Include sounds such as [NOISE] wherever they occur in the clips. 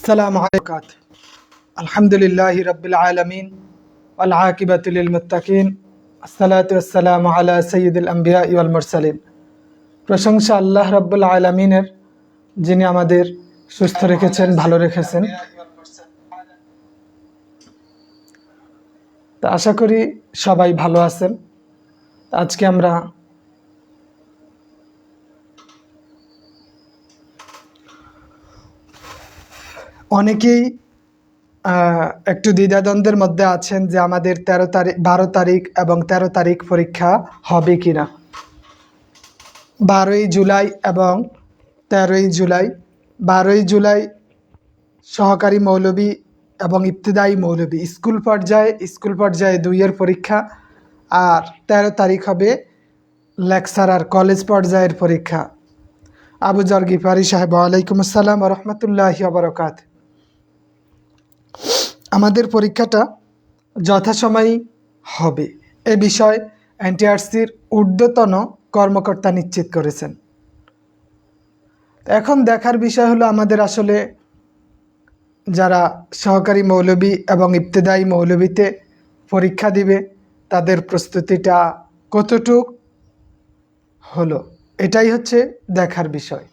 আসসালামু আলাইকুম। আলহামদুলিল্লাহ রবিল আলমিন আল্লাহবাতুল মুতাকিন আসসালাতাম আলা সঈদুল আম্বিয়া ইউল মুরসালিন। প্রশংসা আল্লাহ রব্বুল আলমিনের, যিনি আমাদের সুস্থ রেখেছেন, ভালো রেখেছেন। তা আশা করি সবাই ভালো আছেন। আজকে আমরা অনেকেই একটু দ্বিধাদ্বন্দ্বের মধ্যে আছেন যে আমাদের তেরো তারিখ, বারো তারিখ এবং তেরো তারিখ পরীক্ষা হবে কি না বারোই জুলাই এবং তেরোই জুলাই। বারোই জুলাই সহকারী মৌলবী এবং ইবতদায়ী মৌলবী স্কুল পর্যায়ে স্কুল পর্যায়ে দুইয়ের পরীক্ষা আর তেরো তারিখ হবে লেকচারার কলেজ পর্যায়ের পরীক্ষা। আবু জর গিফারি সাহেব আলাইকুম আসসালাম রহমতুল্লাহ বরকাত আমাদের পরীক্ষাটা যথাসময়ে হবে। এ বিষয়ে এনটিআরসির ঊর্ধ্বতন কর্মকর্তা নিশ্চিত করেছেন। এখন দেখার বিষয় হলো আমাদের আসলে যারা সহকারী মৌলবী এবং ইবতেদায়ী মৌলবীতে পরীক্ষা দিবে, তাদের প্রস্তুতিটা কতটুক হলো, এটাই হচ্ছে দেখার বিষয়।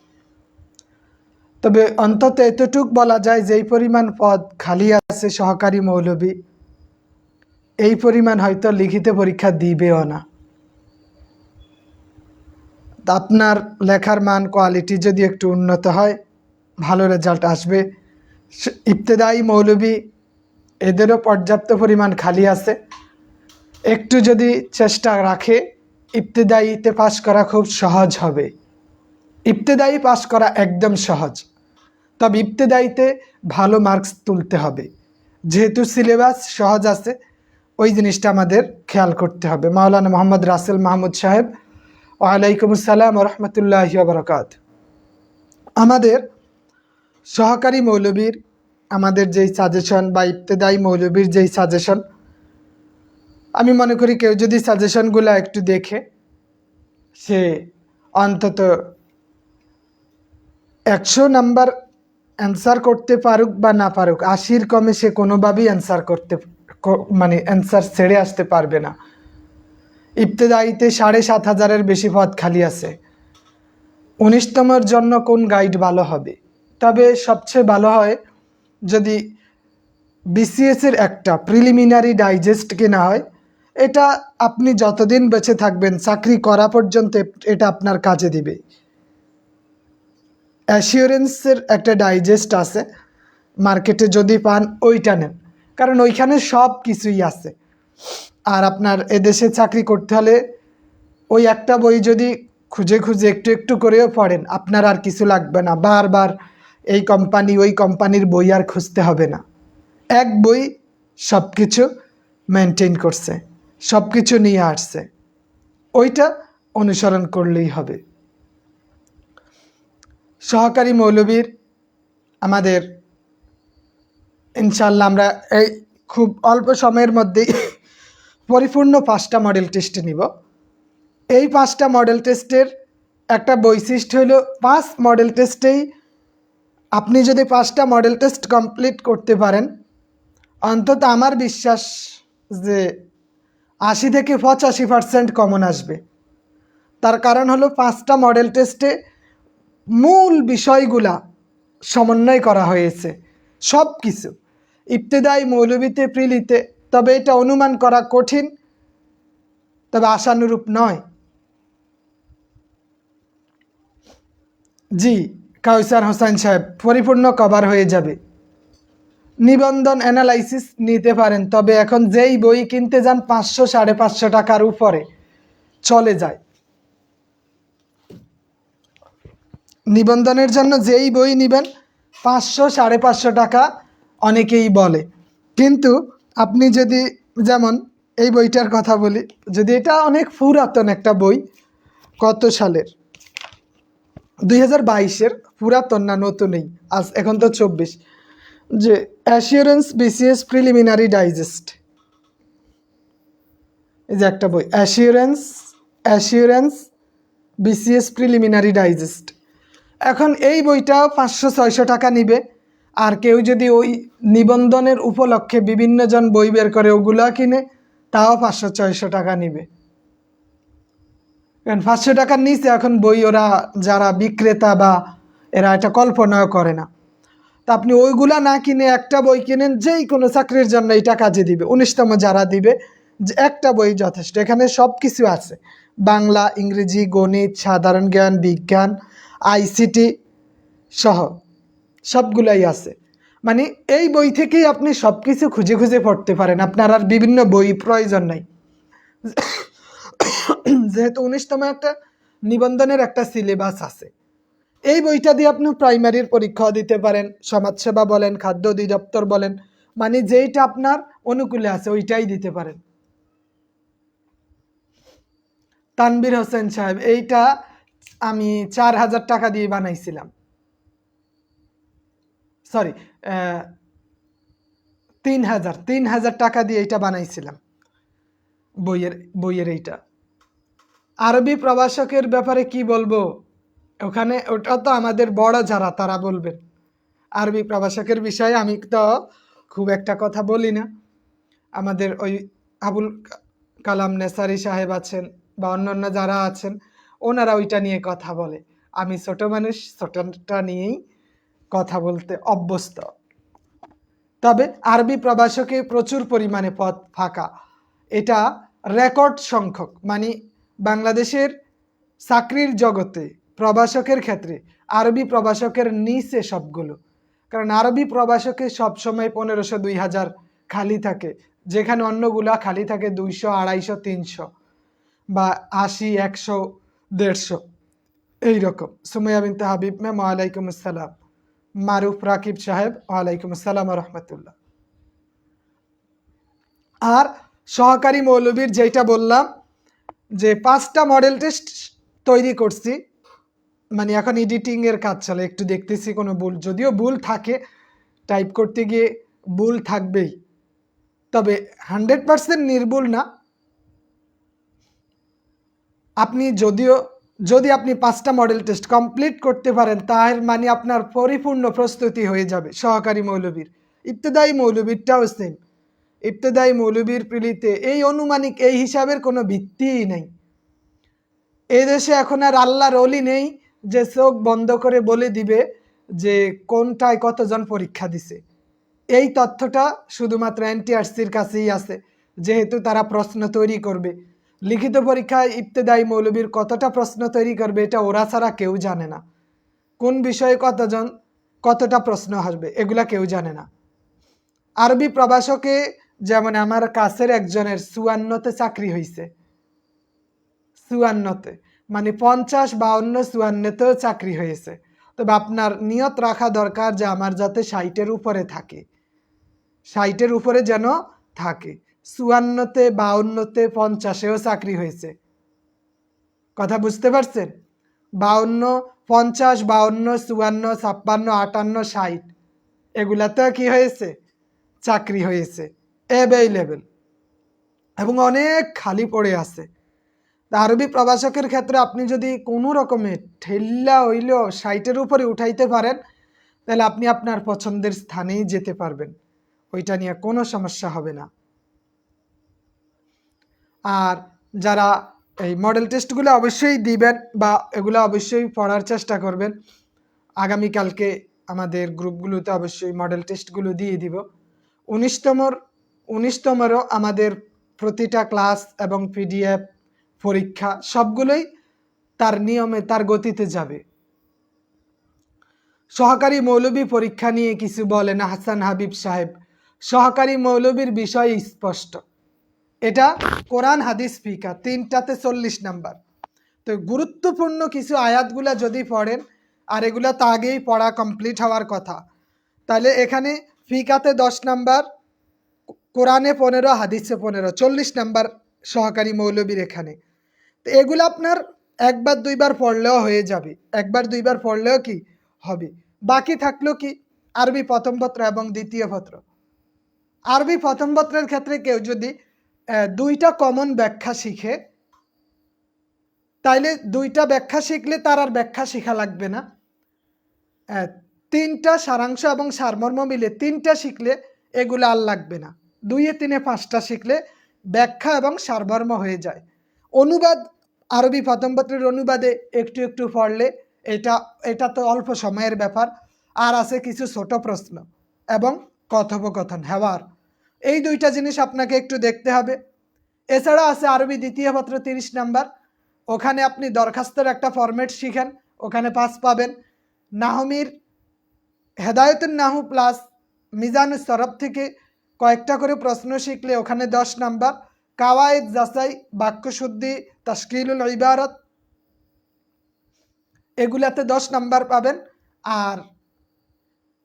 তবে অন্তত এতটুক বলা যায় যেই পরিমাণ পদ খালি আছে সহকারী মৌলবী। এই পরিমাণ হয়তো লিখিত পরীক্ষা দিবেও না। আপনার লেখার মান, কোয়ালিটি যদি একটু উন্নত হয়, ভালো রেজাল্ট আসবে। ইবতেদায়ী মৌলবী, এদেরও পর্যাপ্ত পরিমাণ খালি আছে। একটু যদি চেষ্টা রাখে, ইবতেদায়ীতে পাশ করা খুব সহজ হবে। ইবতেদায়ী পাশ করা একদম সহজ। তবে ইবতেদায়ীতে ভালো মার্কস তুলতে হবে। যেহেতু সিলেবাস সহজ আছে, ওই জিনিসটা আমাদের খেয়াল করতে হবে। মাওলানা মোহাম্মদ রাসেল মাহমুদ সাহেব, ওয়ালাইকুম আসসালাম রহমতুল্লাহ বরকাত। আমাদের সহকারী মৌলবীর আমাদের যেই সাজেশন বা ইবতেদায়ী মৌলবীর যেই সাজেশন আমি মনে করি কেউ যদি সাজেশনগুলো একটু দেখে, সে অন্তত একশো নাম্বার অ্যান্সার করতে পারুক বা না পারুক, আশির কমে সে কোনোভাবেই অ্যান্সার করতে মানে অ্যান্সার ছেড়ে আসতে পারবে না। ইবতেদায়ীতে সাড়ে সাত হাজারের বেশি পদ খালি আছে। উনিশতমের জন্য কোন গাইড ভালো হবে? তবে সবচেয়ে ভালো হয় যদি বিসিএস এর একটা প্রিলিমিনারি ডাইজেস্ট কেনা হয়, এটা আপনি যতদিন বেঁচে থাকবেন, চাকরি করা পর্যন্ত এটা আপনার কাজে দিবে। অ্যাসিওরেন্সের একটা ডাইজেস্ট আছে, মার্কেটে যদি পান ওইটা নেন। কারণ ওইখানে সব কিছুই আছে। আর আপনার এদেশে চাকরি করতে হলে ওই একটা বই যদি খুঁজে খুঁজে একটু একটু করেও পড়েন, আপনার আর কিছু লাগবে না। বারবার এই কোম্পানি, ওই কোম্পানির বই আর খুঁজতে হবে না। এক বই সব কিছু মেনটেন করছে সব কিছু নিয়ে আসছে। ওইটা অনুসরণ করলেই হবে। সহকারী মৌলবীর আমাদের ইনশাল্লাহ আমরা এই খুব অল্প সময়ের মধ্যেই পরিপূর্ণ পাঁচটা মডেল টেস্ট নিব। এই পাঁচটা মডেল টেস্টের একটা বৈশিষ্ট্য হলো, পাঁচ মডেল টেস্টেই আপনি যদি পাঁচটা মডেল টেস্ট কমপ্লিট করতে পারেন, অন্তত আমার বিশ্বাস যে আশি থেকে পঁচাশি পার্সেন্ট কমন আসবে। তার কারণ হলো, পাঁচটা মডেল টেস্টে মূল বিষয়গুলা সমন্বয় করা হয়েছে। সব কিছু ইবতেদায়ী মৌলবীতে প্রিলিতে, তবে এটা অনুমান করা কঠিন, তবে আশানুরূপ নয়। জি, কাউসার হোসেন সাহেব, পরিপূর্ণ কভার হয়ে যাবে। নিবন্ধন অ্যানালাইসিস নিতে পারেন, তবে এখন যেই বই কিনতে যান পাঁচশো সাড়ে পাঁচশো টাকার উপরে চলে যায়। নিবন্ধনের জন্য যেই বই নেবেন, পাঁচশো, সাড়ে পাঁচশো টাকা অনেকেই বলে। কিন্তু আপনি যদি, যেমন এই বইটার কথা বলি, যদি এটা অনেক পুরাতন একটা বই, কত সালের? দুই হাজার বাইশের পুরাতন না নতুনই? আজ এখন তো চব্বিশ। যে অ্যাসিওরেন্স বিসিএস প্রিলিমিনারি ডাইজেস্ট এই যে একটা বই assurance assurance BCS preliminary digest এখন এই বইটা পাঁচশো ছয়শো টাকা নিবে। আর কেউ যদি ওই নিবন্ধনের উপলক্ষে বিভিন্ন জন বই বের করে ওগুলা কিনে, তাও পাঁচশো ছয়শো টাকা নিবে। কারণ পাঁচশো টাকার নিচে এখন বই ওরা যারা বিক্রেতা বা এরা এটা কল্পনাও করে না। তা আপনি ওইগুলা না কিনে একটা বই কিনেন, যেই কোনো চাকরির জন্য এটা কাজে দিবে। উনিশতম যারা দিবে, যে একটা বই যথেষ্ট। এখানে সব কিছু আছে। বাংলা, ইংরেজি, গণিত, সাধারণ জ্ঞান, বিজ্ঞান আইসিটি সহ সবগুলাই আছে। মানে এই বই থেকেই আপনি সব কিছু খুঁজে খুঁজে পড়তে পারেন। আপনার আর বিভিন্ন বই প্রয়োজন নাই। যেহেতু উনিশতম একটা নিবন্ধনের একটা সিলেবাস আছে। এই বইটা দিয়ে আপনি প্রাইমারির পরীক্ষাও দিতে পারেন, সমাজসেবা বলেন, খাদ্য অধিদপ্তর বলেন মানে যেইটা আপনার অনুকূলে আছে, ওইটাই দিতে পারেন। তানবির হোসেন সাহেব, এইটা আমি চার হাজার টাকা দিয়ে বানাইছিলাম। সরি তিন হাজার তিন হাজার টাকা দিয়ে এইটা বানাইছিলাম, বইয়ের বইয়ের এইটা। আরবি প্রবাসকের ব্যাপারে কি বলব? ওখানে ওটা তো আমাদের বড় যারা, তারা বলবেন। আরবি প্রবাসকের বিষয়ে আমি তো খুব একটা কথা বলি না। আমাদের ওই আবুল কালাম নেসারি সাহেব আছেন বা অন্যান্য যারা আছেন ওনারা ওইটা নিয়ে কথা বলে। আমি ছোট মানুষ, ছোটটা নিয়েই কথা বলতে অভ্যস্ত। তবে আরবি প্রবাসকে প্রচুর পরিমাণে পদ ফাঁকা। এটা রেকর্ড সংখ্যক মানে বাংলাদেশের চাকরির জগতে প্রবাসকের ক্ষেত্রে, আরবি প্রবাসকের নিচে সবগুলো। কারণ আরবি প্রবাসকে সবসময় পনেরোশো, দুই হাজার খালি থাকে। যেখানে অন্যগুলা খালি থাকে দুইশো, আড়াইশো, তিনশো বা আশি, একশো দেড়শো। এইরকম। সুমাইয়া বিনতে হাবিব, ম্যাম, ওয়ালাইকুম আসসালাম। মারুফ রাকিব সাহেব, ওয়ালাইকুম আসসালাম রহমতুল্লাহ আর সহকারী মৌলবীর যেটা বললাম, যে পাঁচটা মডেল টেস্ট তৈরি করছি। মানে এখন এডিটিংয়ের কাজ চলে, একটু দেখতেছি কোনো ভুল। যদিও ভুল থাকে, টাইপ করতে গিয়ে ভুল থাকবেই। তবে হান্ড্রেড পার্সেন্ট নির্ভুল না। আপনি যদিও, যদি আপনি পাঁচটা মডেল টেস্ট কমপ্লিট করতে পারেন, তার মানে আপনার পরিপূর্ণ প্রস্তুতি হয়ে যাবে, সহকারী মৌলবীর। ইবতদায়ী মৌলবীরটাও সেম ইবতদায়ী মৌলবীর পিলিতে এই অনুমানিক, এই হিসাবের কোনো ভিত্তিই নেই। এই দেশে এখন আর আল্লাহর অলি নেই যে চোখ বন্ধ করে বলে দিবে যে কোনটায় কতজন পরীক্ষা দিছে। এই তথ্যটা শুধুমাত্র এনটিআরসির কাছেই আছে, যেহেতু তারা প্রশ্ন তৈরি করবে। লিখিত পরীক্ষায় ইবতেদায়ী মৌলবীর কতটা প্রশ্ন তৈরি করবে এটা ওরা ছাড়া কেউ জানে না। কোন বিষয়ে কতজন, কতটা প্রশ্ন আসবে এগুলা কেউ জানে না। আরবি প্রবাসকে যেমন আমার কাছের একজনের চুয়ান্নতে চাকরি হয়েছে চুয়ান্নতে মানে পঞ্চাশ বাউন্ন চুয়ান্নতেও চাকরি হয়েছে। তবে আপনার নিয়ত রাখা দরকার যে আমার যাতে ষাটের উপরে থাকে। ষাটের উপরে যেন থাকে। চুয়ান্নতে, বাউন্নতে, পঞ্চাশেও চাকরি হয়েছে। কথা বুঝতে পারছেন? বাউন্ন, পঞ্চাশ, বাউন্ন, চুয়ান্ন, ছাপ্পান্ন, আটান্ন, ষাট। এগুলাতেও কি হয়েছে? চাকরি হয়েছে। অ্যাভেলেবেল এবং অনেক খালি পড়ে আছে। আরবি প্রবাসকের ক্ষেত্রে আপনি যদি কোনো রকমের ঠেল্লা হইলেও সাইটের উপরে উঠাইতে পারেন, তাহলে আপনি আপনার পছন্দের স্থানেই যেতে পারবেন। ওইটা নিয়ে কোনো সমস্যা হবে না। আর যারা এই মডেল টেস্টগুলো অবশ্যই দিবেন বা এগুলো অবশ্যই পড়ার চেষ্টা করবেন, আগামীকালকে আমাদের গ্রুপগুলোতে অবশ্যই মডেল টেস্টগুলো দিয়ে দিব। উনিশতমর, উনিশতমেরও আমাদের প্রতিটা ক্লাস এবং পিডিএফ পরীক্ষা সবগুলোই তার নিয়মে, তার গতিতে যাবে। সহকারী মৌলবী পরীক্ষা নিয়ে কিছু বলেন হাসান হাবিব সাহেব। সহকারী মৌলবীর বিষয় স্পষ্ট। এটা কোরআন, হাদিস, ফিকা, তিনটাতে চল্লিশ নাম্বার। তো গুরুত্বপূর্ণ কিছু আয়াতগুলা যদি পড়েন, আর এগুলা তো আগেই পড়া কমপ্লিট হওয়ার কথা, তাহলে এখানে ফিকাতে দশ নাম্বার, কোরআনে পনেরো, হাদিসে পনেরো, চল্লিশ নাম্বার সহকারী মৌলবীর এখানে। তো এগুলো আপনার একবার, দুইবার পড়লেও হয়ে যাবে। একবার, দুইবার পড়লেও কি হবে? বাকি থাকল কি? আরবি প্রথম পত্র এবং দ্বিতীয় পত্র। আরবি প্রথম পত্রের ক্ষেত্রে কেউ যদি দুইটা কমন ব্যাখ্যা শিখে। তাইলে দুইটা ব্যাখ্যা শিখলে তার আর ব্যাখ্যা শেখা লাগবে না। তিনটা সারাংশ এবং সারমর্ম মিলে তিনটা শিখলে এগুলো আর লাগবে না। দুইয়ে তিনে পাঁচটা শিখলে ব্যাখ্যা এবং সারমর্ম হয়ে যায়। অনুবাদ, আরবি প্রথম অনুবাদে একটু একটু পড়লে এটা এটা তো অল্প সময়ের ব্যাপার। আর আছে কিছু ছোট প্রশ্ন এবং কথোপকথন। হেওয়ার এই দুইটা জিনিস আপনাকে একটু দেখতে হবে। এছাড়া আছে আরবি দ্বিতীয় পত্র তিরিশ নাম্বার। ওখানে আপনি দরখাস্তের একটা ফরম্যাট শিখেন, ওখানে পাস পাবেন। নাহমির হেদায়তুন নাহু প্লাস মিজানুস সরফ থেকে কয়েকটা করে প্রশ্ন শিখলে ওখানে দশ নাম্বার। কাওয়ায়েদ যাচাই, বাক্যশুদ্ধি তাস্কিলুল ইবারত, এগুলাতে দশ নাম্বার পাবেন। আর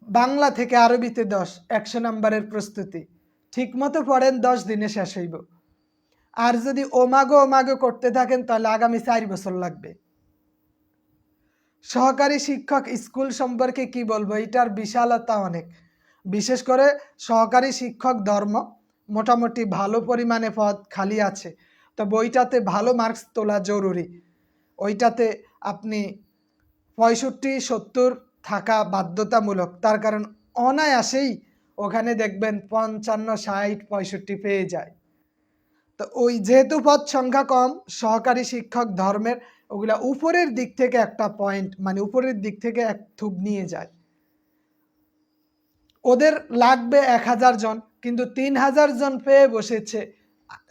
বাংলা থেকে আরবিতে দশ, একশো নাম্বারের প্রস্তুতি। ঠিকমতো পড়েন, দশ দিনে শেষ হইব। আর যদি ওমাগো ওমাগো করতে থাকেন, তাহলে আগামী চার বছর লাগবে। সহকারী শিক্ষক স্কুল সম্পর্কে কি বলব? এটার বিশালতা অনেক। বিশেষ করে সহকারী শিক্ষক ধর্ম মোটামুটি ভালো পরিমাণে পদ খালি আছে। তো বইটাতে ভালো মার্কস তোলা জরুরি। ওইটাতে আপনি পঁয়ষট্টি, সত্তর থাকা বাধ্যতামূলক। তার কারণ অনায়াসেই ওখানে দেখবেন পঞ্চান্ন, ষাট, পঁয়ষট্টি পেয়ে যায়। তো ওই যেহেতু পদ সংখ্যা কম, সহকারী শিক্ষক ধর্মের ওগুলা উপরের দিক থেকে একটা পয়েন্ট মানে উপরের দিক থেকে এক থুপ নিয়ে যায়। ওদের লাগবে এক হাজার জন, কিন্তু তিন হাজার জন পেয়ে বসেছে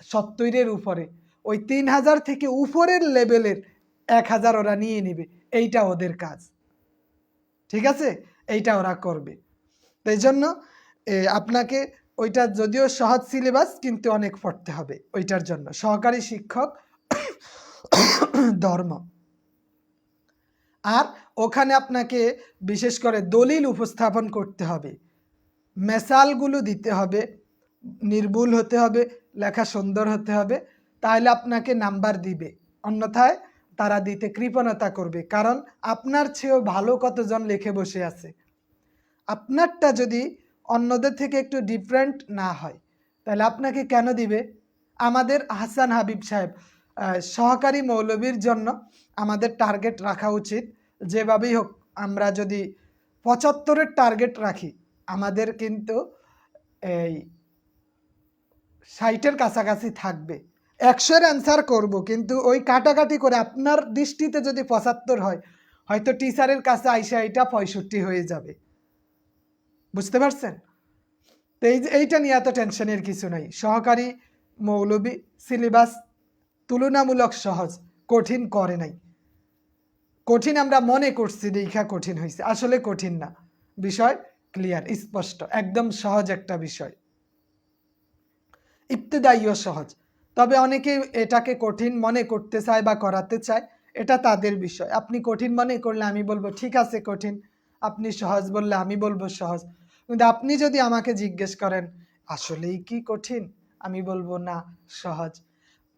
সত্তরের উপরে। ওই তিন হাজার থেকে উপরের লেভেলের এক হাজার ওরা নিয়ে নেবে। এইটা ওদের কাজ। ঠিক আছে? এইটা ওরা করবে। তাই জন্য আপনাকে ওইটা যদিও সহজ সিলেবাস কিন্তু অনেক পড়তে হবে ওইটার জন্য। সহকারী শিক্ষক ধর্ম। আর ওখানে আপনাকে বিশেষ করে দলিল উপস্থাপন করতে হবে। মেসালগুলো দিতে হবে, নির্ভুল হতে হবে, লেখা সুন্দর হতে হবে তাহলে আপনাকে নাম্বার দিবে। অন্যথায় তারা দিতে কৃপণতা করবে, কারণ আপনার চেয়েও ভালো কতজন লেখে বসে আছে? আপনারটা যদি অন্যদের থেকে একটু ডিফারেন্ট না হয়। তাহলে আপনাকে কেন দিবে? আমাদের হাসান হাবিব সাহেব সহকারী মৌলবীর জন্য আমাদের টার্গেট রাখা উচিত। যেভাবেই হোক, আমরা যদি পঁচাত্তরের টার্গেট রাখি, আমাদের কিন্তু এই ষাটের কাছাকাছি থাকবে। একশোর অ্যান্সার করব, কিন্তু ওই কাটাকাটি করে আপনার দৃষ্টিতে যদি পঁচাত্তর হয়, হয়তো টিচারের কাছে আইসা এটা পঁয়ষট্টি হয়ে যাবে। বুঝতে পারছেন? তো এই যে- এইটা নিয়ে এত টেনশনের কিছু নাই। সহকারী মৌলবী সিলেবাস তুলনামূলক সহজ, কঠিন করে নাই। কঠিন আমরা মনে করছি, দেখা কঠিন হয়েছে আসলে কঠিন না। বিষয় ক্লিয়ার স্পষ্ট, একদম সহজ একটা বিষয়। ইবতেদাইও সহজ। তবে অনেকে এটাকে কঠিন মনে করতে চায় বা করাতে চায়, এটা তাদের বিষয়। আপনি কঠিন মনে করলে আমি বলব, ঠিক আছে কঠিন। আপনি সহজ বললে আমি বলব সহজ। কিন্তু আপনি যদি আমাকে জিজ্ঞেস করেন, আসলেই কি কঠিন? আমি বলব, না, সহজ।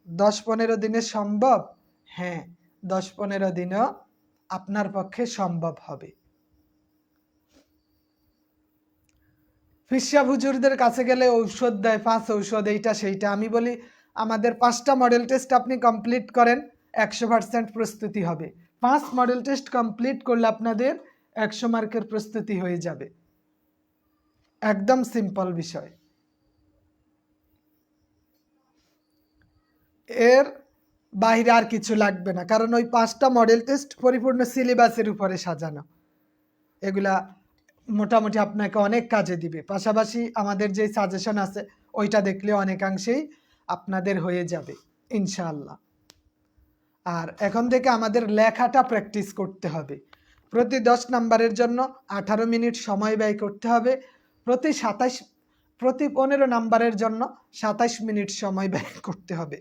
দশ পনেরো দিনে সম্ভব? হ্যাঁ দশ পনেরো দিনেও আপনার পক্ষে সম্ভব হবে। ফিসা হুজুরদের কাছে গেলে ঔষধ দেয়, পাঁচ ঔষধ, এইটা, সেইটা। আমি বলি, আমাদের পাঁচটা মডেল টেস্ট আপনি কমপ্লিট করেন, একশো পার্সেন্ট প্রস্তুতি হবে। পাঁচ মডেল টেস্ট কমপ্লিট করলে আপনাদের একশো মার্কের প্রস্তুতি হয়ে যাবে। একদম সিম্পল বিষয়। এর বাইরে আর কিছু লাগবে না, কারণ ওই পাঁচটা মডেল টেস্ট পরিপূর্ণ সিলেবাসের উপরে সাজানো। এগুলা মোটামুটি আপনাকে অনেক কাজে দিবে। পাশাপাশি আমাদের যে সাজেশন আছে, ওইটা দেখলে অনেকাংশেই আপনাদের হয়ে যাবে, ইনশাআল্লাহ। আর এখন থেকে আমাদের লেখাটা প্র্যাকটিস করতে হবে। প্রতি দশ নাম্বারের জন্য আঠারো মিনিট সময় ব্যয় করতে হবে। প্রতি সাতাশ প্রতি পনেরো নাম্বারের জন্য সাতাশ মিনিট সময় ব্যয় করতে হবে।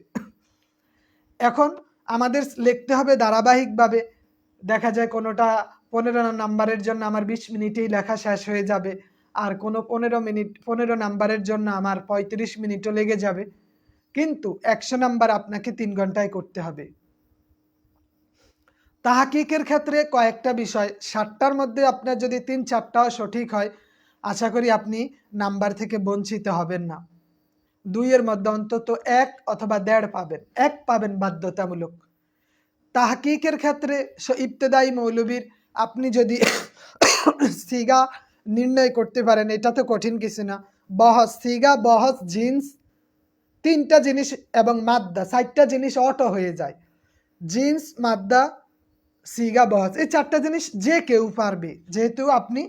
এখন আমাদের লিখতে হবে ধারাবাহিকভাবে। দেখা যায় কোনোটা পনেরো নাম্বারের জন্য আমার বিশ মিনিটেই লেখা শেষ হয়ে যাবে, আর কোনো পনেরো মিনিট, পনেরো নাম্বারের জন্য আমার পঁয়ত্রিশ মিনিটও লেগে যাবে। কিন্তু একশো নাম্বার আপনাকে তিন ঘন্টায় করতে হবে। তাহাকিকের ক্ষেত্রে কয়েকটা বিষয়। ষাটটার মধ্যে আপনার যদি তিন, চারটাও সঠিক হয় আশা করি আপনি নাম্বার থেকে বঞ্চিত হবেন না। দুইয়ের মধ্যে অন্তত এক অথবা দেড় পাবেন। এক পাবেন বাধ্যতামূলক। তাহকিকের ক্ষেত্রে ইবতেদায়ী মৌলবীর আপনি যদি সিগা নির্ণয় করতে পারেন, এটা তো কঠিন কিছু না। বহস সিগা বহস জিন্স, তিনটা জিনিস এবং মাদ্দা, চারটা জিনিস অটো হয়ে যায়। জিন্স, মাদ্দা, সিগা বহস এই চারটা জিনিস যে কেউ পারবে। যেহেতু আপনি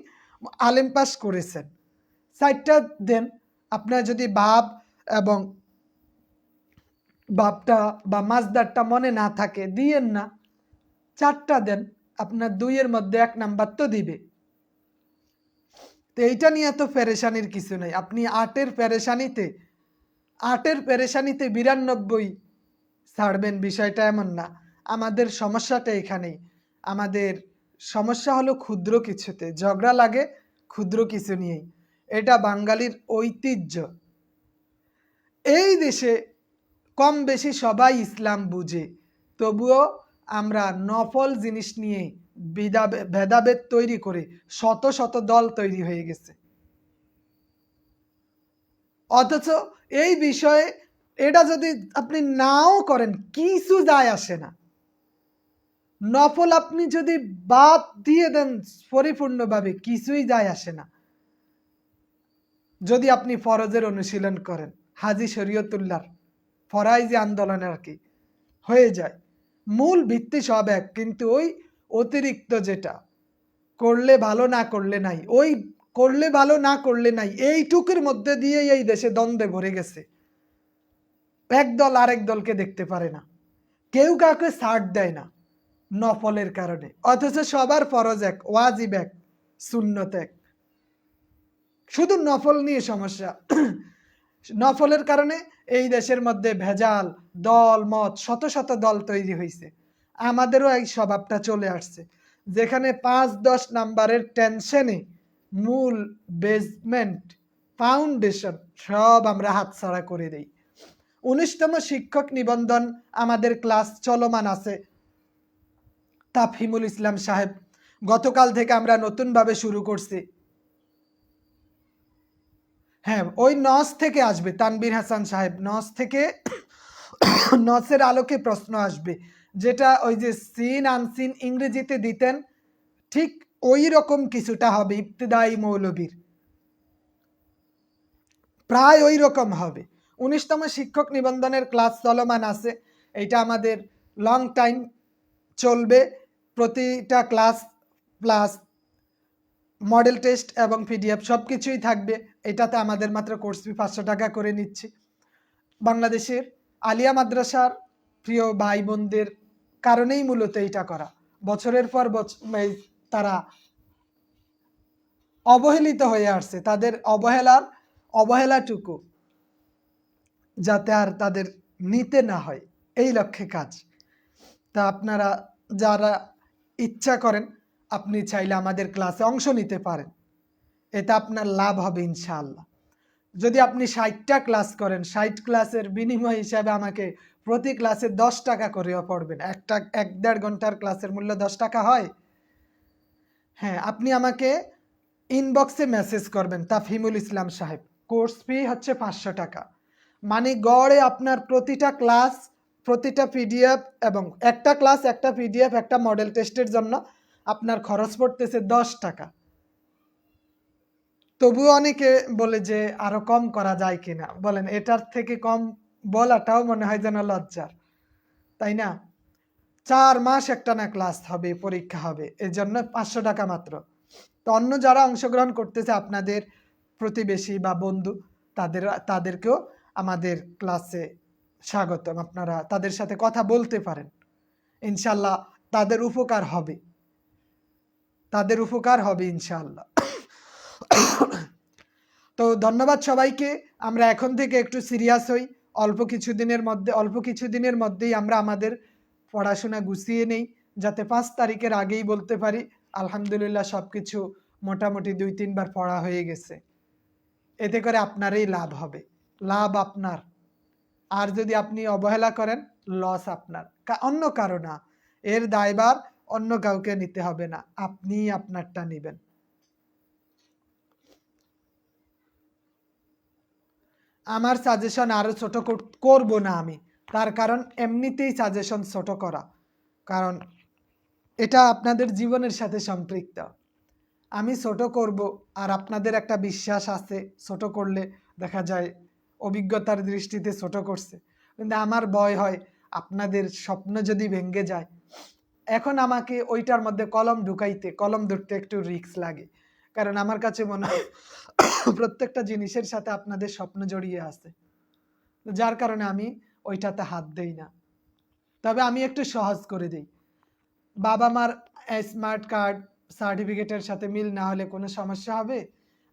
আলেম পাস করেছেন। চারটা দেন, আপনার যদি ভাব এবং বাপটা বা মাছদারটা মনে না থাকে, দিয়েন না। চারটা দেন, আপনার দুইয়ের মধ্যে এক নাম্বার তো দিবে। তো এইটা নিয়ে তো পেরেশানির কিছু নেই। আপনি আটের পেরেশানিতে আটের পেরেশানিতে বিরানব্বই ছাড়বেন বিষয়টা এমন না। আমাদের সমস্যাটা এখানেই। আমাদের সমস্যা হলো ক্ষুদ্র কিছুতে, ঝগড়া লাগে ক্ষুদ্র কিছু নিয়েই। এটা বাঙালির ঐতিহ্য। এই দেশে কম বেশি সবাই ইসলাম বুঝে, তবুও আমরা নফল জিনিস নিয়ে বিদা- ভেদাভেদ তৈরি করে শত শত দল তৈরি হয়ে গেছে। অথচ এই বিষয়ে এটা যদি আপনি নাও করেন, কিছু যায় আসে না। নফল আপনি যদি বাদ দিয়ে দেন পরিপূর্ণভাবে, কিছুই যায় আসে না। যদি আপনি ফরজের অনুশীলন করেন, হাজি শরীয়তুল্লাহর ফরাইজি আন্দোলনে আর কি, হয়ে যায়। মূল ভিত্তি সব এক, কিন্তু ওই অতিরিক্ত যেটা, করলে ভালো না করলে নাই, ওই করলে ভালো না করলে নাই, এইটুকুর মধ্যে দিয়ে এই দেশে দ্বন্দ্বে ভরে গেছে। এক দল আরেক দলকে দেখতে পারে না। কেউ কাউকে ছাড় দেয় না। নফলের কারণে। অথচ সবার ফরজ এক, ওয়াজিব এক, সুন্নত এক। শুধু নফল নিয়ে সমস্যা। নফলের কারণে এই দেশের মধ্যে ভেজাল, দল, মত, শত শত দল তৈরি হয়েছে আমাদেরও এই স্বভাবটা চলে আসছে। যেখানে পাঁচ দশ নাম্বারের টেনশনে মূল বেসমেন্ট ফাউন্ডেশন সব আমরা হাতছাড়া করে দেই। উনিশতম শিক্ষক নিবন্ধন আমাদের ক্লাস চলমান আছে তাফহিমুল ইসলাম সাহেব, গতকাল থেকে আমরা নতুনভাবে শুরু করছি। হ্যাঁ ওই নস থেকে আসবে, তানবীর হাসান সাহেব। নস থেকে [COUGHS] নসের আলোকে প্রশ্ন আসবে, যেটা ওই যে সিন আনসিন ইংরেজিতে দিতেন, ঠিক ওই রকম কিছুটা হবে ইবতদায়ী মৌলবীর। প্রায় ওই রকম হবে। উনিশতম শিক্ষক নিবন্ধনের ক্লাস চলমান আছে এটা আমাদের লং টাইম চলবে। প্রতিটা ক্লাস প্লাস মডেল টেস্ট এবং পিডিএফ সব কিছুই থাকবে। এটাতে আমাদের মাত্র কোর্স ফি পাঁচশো টাকা করে নিচ্ছি। বাংলাদেশের আলিয়া মাদ্রাসার প্রিয় ভাই বোনদের কারণেই মূলত এটা করা। বছরের পর বছর তারা অবহেলিত হয়ে আসছে। তাদের অবহেলার অবহেলাটুকু যাতে আর তাদের নিতে না হয়। এই লক্ষ্যে কাজ। তা আপনারা যারা ইচ্ছা করেন, আপনি চাইলে আমাদের ক্লাসে অংশ নিতে পারেন। এতে আপনার লাভ হবে ইনশাআল্লাহ। যদি আপনি ষাটটা ক্লাস করেন, ষাট ক্লাসের বিনিময় হিসাবে আমাকে প্রতি ক্লাসে দশ টাকা করেও পড়বেন। একটা, এক দেড় ঘণ্টার ক্লাসের মূল্য দশ টাকা হয়। হ্যাঁ আপনি আমাকে ইনবক্সে মেসেজ করবেন, তাফহিমুল ইসলাম সাহেব। কোর্স ফি হচ্ছে পাঁচশো টাকা। মানে গড়ে আপনার প্রতিটা ক্লাস প্রতিটা পিডিএফ এবং একটা ক্লাস একটা পিডিএফ একটা মডেল টেস্টের জন্য আপনার খরচ পড়তেছে দশ টাকা। তবুও অনেকে বলে যে, আরও কম করা যায় কিনা? বলেন, এটার থেকে কম বলাটাও মনে হয় যেন লজ্জার। তাই না? চার মাস একটা না ক্লাস হবে, পরীক্ষা হবে এর জন্য পাঁচশো টাকা মাত্র। তো অন্য যারা অংশগ্রহণ করতেছে, আপনাদের প্রতিবেশী বা বন্ধু, তাদের, তাদেরকেও আমাদের ক্লাসে স্বাগতম আপনারা তাদের সাথে কথা বলতে পারেন। ইনশাল্লাহ তাদের উপকার হবে। তাদের উপকার হবে ইনশাল্লাহ তো ধন্যবাদ সবাইকে। আমরা এখন থেকে একটু সিরিয়াস হই। অল্প কিছু দিনের মধ্যে, অল্প কিছু দিনের মধ্যেই আমরা আমাদের পড়াশোনা গুছিয়ে নেই। যাতে পাঁচ তারিখের আগেই বলতে পারি, আলহামদুলিল্লাহ সব কিছু মোটামুটি দুই তিনবার পড়া হয়ে গেছে। এতে করে আপনারই লাভ হবে। লাভ আপনার। আর যদি আপনি অবহেলা করেন লস আপনার। অন্য কারও না। এর দায়ভার অন্য কাউকে নিতে হবে না। আপনি আপনারটা নেবেন। আমার সাজেশন আরও ছোট কর- করব না আমি। তার কারণ এমনিতেই সাজেশন ছোট করা। কারণ এটা আপনাদের জীবনের সাথে সম্পৃক্ত। আমি ছোট করব আর আপনাদের একটা বিশ্বাস আছে। ছোট করলে দেখা যায় অভিজ্ঞতার দৃষ্টিতে ছোট করছে। কিন্তু আমার ভয় হয়, আপনাদের স্বপ্ন যদি ভেঙে যায়, এখন আমাকে ওইটার মধ্যে কলম ঢুকাইতে, কলম ধরতে একটু রিস্ক লাগে। কারণ আমার কাছে মনে হয়, প্রত্যেকটা জিনিসের সাথে আপনাদের স্বপ্ন জড়িয়ে আছে। যার কারণে আমি ওইটাতে হাত দেই না। তবে আমি একটু সহজ করে দিই। বাবা মার স্মার্ট কার্ড সার্টিফিকেটের সাথে মিল না হলে কোনো সমস্যা হবে?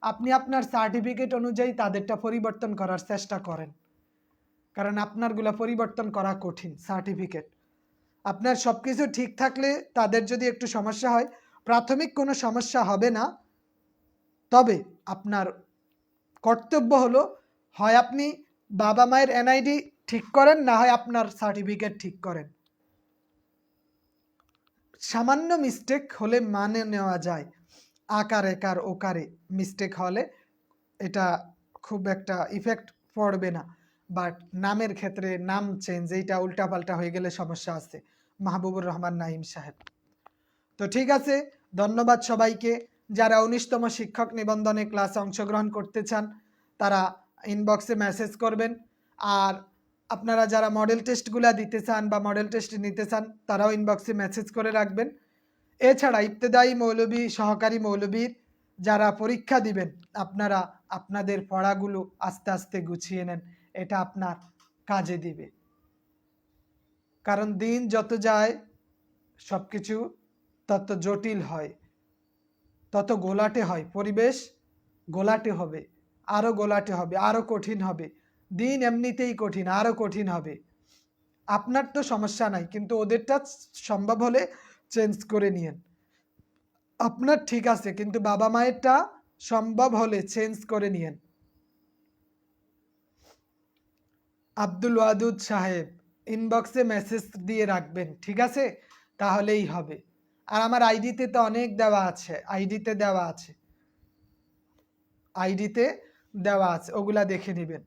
আপনি আপনার সার্টিফিকেট অনুযায়ী তাদেরটা পরিবর্তন করার চেষ্টা করেন। কারণ আপনারগুলো পরিবর্তন করা কঠিন সার্টিফিকেট আপনার সব কিছু ঠিক থাকলে তাদের যদি একটু সমস্যা হয়, প্রাথমিক কোনো সমস্যা হবে না। তবে আপনার কর্তব্য হলো, হয় আপনি বাবা মায়ের এনআইডি ঠিক করেন, না হয় আপনার সার্টিফিকেট ঠিক করেন। সামান্য মিস্টেক হলে মানে নেওয়া যায়। আকার একার ওকারে মিস্টেক হলে এটা খুব একটা ইফেক্ট পড়বে না। বাট নামের ক্ষেত্রে নাম চেঞ্জ এইটা উল্টাপাল্টা হয়ে গেলে সমস্যা আছে। মাহবুবুর রহমান নাইম সাহেব। তো ঠিক আছে, ধন্যবাদ সবাইকে। যারা উনিশতম শিক্ষক নিবন্ধনে ক্লাসে অংশগ্রহণ করতে চান, তারা ইনবক্সে মেসেজ করবেন। আর আপনারা যারা মডেল টেস্টগুলা দিতে চান বা মডেল টেস্ট নিতে চান, তারাও ইনবক্সে মেসেজ করে রাখবেন। এছাড়া ইবতেদায়ী মৌলবী, সহকারী মৌলবীর যারা পরীক্ষা দিবেন, আপনারা আপনাদের পড়াগুলো আস্তে আস্তে গুছিয়ে নেন, এটা আপনার কাজে দিবে। কারণ দিন যত যায় সব কিছু তত জটিল হয়, তত গোলাটে হয়, পরিবেশ গোলাটে হবে আরও গোলাটে হবে আরও কঠিন হবে, দিন এমনিতেই কঠিন আরও কঠিন হবে। আপনার তো সমস্যা নাই, কিন্তু ওদেরটা সম্ভব হলে চেঞ্জ করে নিয়েন। আপনার ঠিক আছে, কিন্তু বাবা মায়েরটা সম্ভব হলে চেঞ্জ করে নিয়েন। আব্দুল ওয়াদুদ সাহেব ইনবক্সে মেসেজ দিয়ে রাখবেন, ঠিক আছে? তাহলেই হবে। আর আমার আইডিতে তো অনেক দেওয়া আছে আইডিতে দেওয়া আছে। আইডিতে দেওয়া আছে, ওগুলা দেখে নেবেন।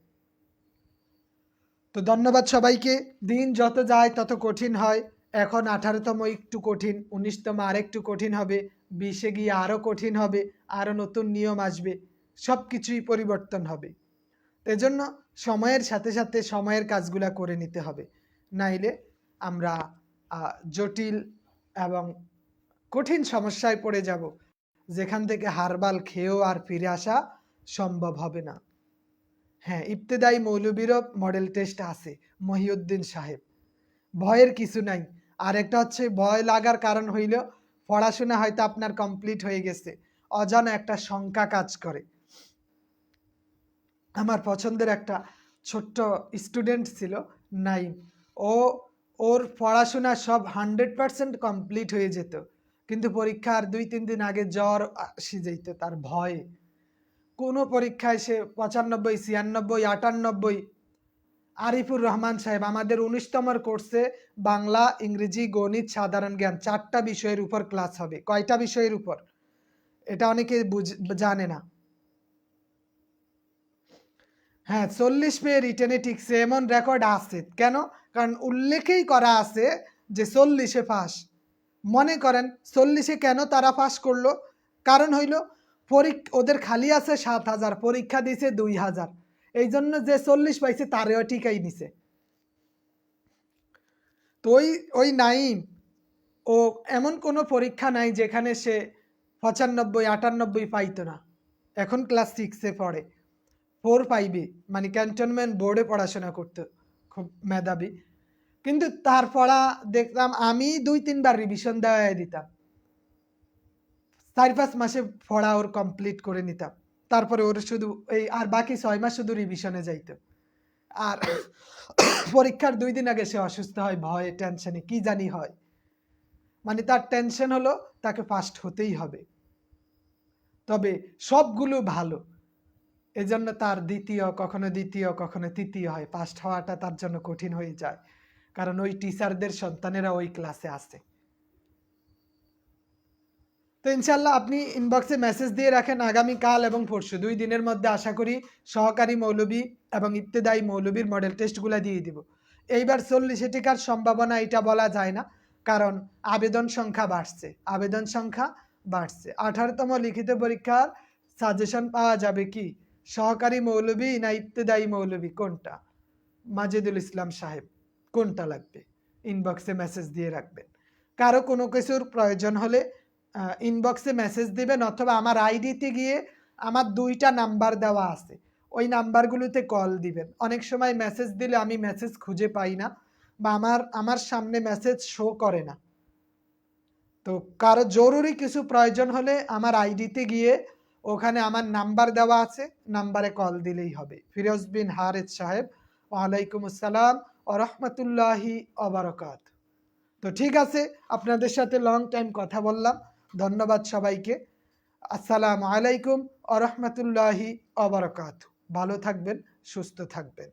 তো ধন্যবাদ সবাইকে, দিন যত যায় তত কঠিন হয়। এখন আঠারোতম একটু কঠিন, উনিশতম আরেকটু কঠিন হবে, বিশে গিয়ে আরও কঠিন হবে, আরও নতুন নিয়ম আসবে, সব কিছুই পরিবর্তন হবে। এজন্য সময়ের সাথে সাথে সময়ের কাজগুলা করে নিতে হবে। নাইলে আমরা জটিল এবং কঠিন সমস্যায় পড়ে যাব, যেখান থেকে হারবাল খেয়েও আর ফিরে আসা সম্ভব হবে না। হ্যাঁ ইবতেদায়ী মৌলবীরও মডেল টেস্ট আছে, মহিউদ্দিন সাহেব। ভয়ের কিছু নাই আর একটা হচ্ছে ভয় লাগার কারণ হইল পড়াশোনা হয়তো আপনার কমপ্লিট হয়ে গেছে। অজানা একটা শঙ্কা কাজ করে। আমার পছন্দের একটা ছোট্ট স্টুডেন্ট ছিল নাইম। ও, ওর পড়াশোনা সব হান্ড্রেড পার্সেন্ট কমপ্লিট হয়ে যেত। কিন্তু পরীক্ষার দুই, তিন দিন আগে জ্বর আসি যেত তার ভয়ে। কোনো পরীক্ষায় সে পঁচানব্বই, ছিয়ানব্বই, আটানব্বই আরিফুর রহমান সাহেব, আমাদের উনিশতমর কোর্সে বাংলা, ইংরেজি, গণিত, সাধারণ জ্ঞান চারটা বিষয়ের উপর ক্লাস হবে। কয়টা বিষয়ের উপর? এটা অনেকে জানে না। হ্যাঁ চল্লিশ পেয়ে রিটেনে টিকছে, এমন রেকর্ড আছে। কেন? কারণ উল্লেখেই করা আছে যে চল্লিশে পাস মনে করেন, চল্লিশে কেন তারা পাস করল? কারণ হইল, পরীক্ষা, ওদের খালি আছে সাত হাজার, পরীক্ষা দিছে দুই হাজার। এই জন্য যে চল্লিশ পাইছে তারেও টিকাই নিছে। তো ওই ওই নাইম, ও এমন কোনো পরীক্ষা নাই যেখানে সে পঁচানব্বই, আটানব্বই পাইতো না। এখন ক্লাস সিক্সে পড়ে। ফোর ফাইভে মানে ক্যান্টনমেন্ট বোর্ডে পড়াশোনা করতো, খুব মেধাবী। কিন্তু তার পড়া দেখলাম আমি দুই, তিনবার রিভিশন দেওয়াই দিতাম। চার, পাঁচ মাসে পড়া ওর কমপ্লিট করে নিতাম। তারপরে ওর শুধু এই আর বাকি ছয় মাস শুধু রিভিশনে যাইতো। আর পরীক্ষার দুই দিন আগে সে অসুস্থ হয়, ভয়ে টেনশনে কি জানি হয়। মানে তার টেনশন হলো তাকে ফার্স্ট হতেই হবে। তবে সবগুলো ভালো। এজন্য তার দ্বিতীয়, কখনো দ্বিতীয়, কখনো তৃতীয় হয়। ফার্স্ট হওয়াটা তার জন্য কঠিন হয়ে যায়। কারণ ওই টিচারদের সন্তানেরা ওই ক্লাসে আসে তো ইনশাল্লাহ আপনি ইনবক্সে মেসেজ দিয়ে রাখেন আগামীকাল এবং পরশু। দুই দিনের মধ্যে আশা করি সহকারী মৌলবি এবং ইবতেদায়ী মৌলবীর মডেল টেস্টগুলো দিয়ে দিব। এইবার চল্লিশে টিকার সম্ভাবনা এটা বলা যায় না, কারণ আবেদন সংখ্যা বাড়ছে, আবেদন সংখ্যা বাড়ছে। আঠারোতম লিখিত পরীক্ষার সাজেশন পাওয়া যাবে কি? সহকারী মৌলবি না ইবতেদায়ী মৌলবি? কোনটা? মাজিদুল ইসলাম সাহেব, কোনটা লাগবে? ইনবক্সে মেসেজ দিয়ে রাখবেন। কারও কোনো কিছুর প্রয়োজন হলে ইনবক্সে মেসেজ দেবেন অথবা আমার আইডিতে গিয়ে আমার দুইটা নাম্বার দেওয়া আছে। ওই নাম্বারগুলোতে কল দিবেন। অনেক সময় মেসেজ দিলে আমি মেসেজ খুঁজে পাই না বা আমার আমার সামনে মেসেজ শো করে না। তো কারও জরুরি কিছু প্রয়োজন হলে আমার আইডিতে গিয়ে ওখানে আমার নাম্বার দেওয়া আছে নাম্বারে কল দিলেই হবে। ফিরোজ বিন হারেদ সাহেব, ওয়ালাইকুম আসসালাম রহমতুল্লাহি অবরকাত তো ঠিক আছে, আপনাদের সাথে লং টাইম কথা বললাম। ধন্যবাদ সবাইকে। আসসালামু আলাইকুম আ রহমতুল্লাহি অবরকাত ভালো থাকবেন সুস্থ থাকবেন।